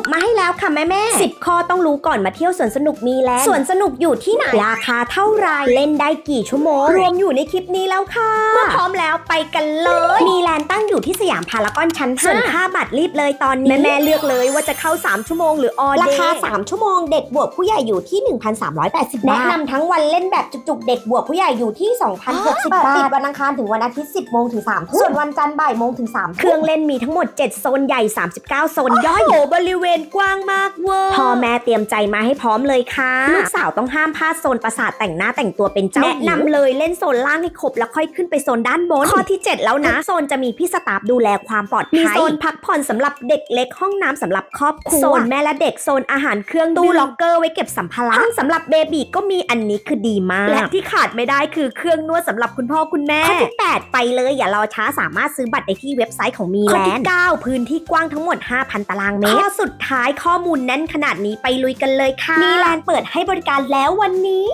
รุปมาให้แล้วค่ะแม่แม่สิบข้อต้องรู้ก่อนมาเที่ยวสวนสนุกมีแลนด์สวนสนุกอยู่ที่ไหน ราคาเท่าไหรเล่นได้กี่ชั่วโมง รวมอยู่ในคลิปนี้แล้วค่ะเมื่อพร้อมแล้วไปกันเลย มีแลนด์ตั้งอยู่ที่สยามพารากอนชั้น5ส่วนค่าบัตรรีบเลยตอนนี้แม่แม่ๆเลือกเลยว่าจะเข้า 3 ชั่วโมงหรือออเดราคา 3 ชั่วโมงเด็กบวกผู้ใหญ่อยู่ที่ 1,380 บาแนะทนำทั้งวันเล่นแบบจุกๆ เด็กบวกผู้ใหญ่อยู่ที่ 2,060เปิดบาปิดทวันอังคารถึงวันอาทิตย์ 10โมงถึง3ทุ่มส่วนวันจันทร์บ่ายโมงถึง3เครื่องเล่นมีทั้งหมด 7 โซนใหญ่ 39 โซนย่อยโอ้บริเวณกว้างมากเวอร์พ่อแม่เตรียมใจมาให้พร้อมเลยค่ะลูกสาวต้องห้ามพลาดโซนประสาทแต่งหน้าแต่งตัวเป็นเจ้าแนะนำเลยเล่นโซนล่างให้ครบแล้วค่อยขึ้นไปโซนด้านบนข้อที่ 7 แล้วนะโซนจะมีพี่สตาฟดูแลความปลอดภัยมีโซนพักผ่อนสำหรับเด็กเล็กห้องน้ำสำหรับครอบครัวโซนแม่และเด็กโซนอาหารเครื่องตู้ล็อกเกอร์ไว้เก็บสัมภาระห้องสำหรับเบบีก็มีอันนี้คือดีมาก และที่ขาดไม่ได้คือเครื่องนวดสำหรับคุณพ่อคุณแม่ข้อที่8ไปเลยอย่ารอช้าสามารถซื้อบัตรได้ที่เว็บไซต์ของมีแลนด์ข้อที่9พื้นที่กว้างทั้งหมด 5,000 ตารางเมตรข้อสุดท้ายข้อมูลแน่นขนาดนี้ไปลุยกันเลยค่ะ มีแลนด์เปิดให้บริการแล้ววันนี้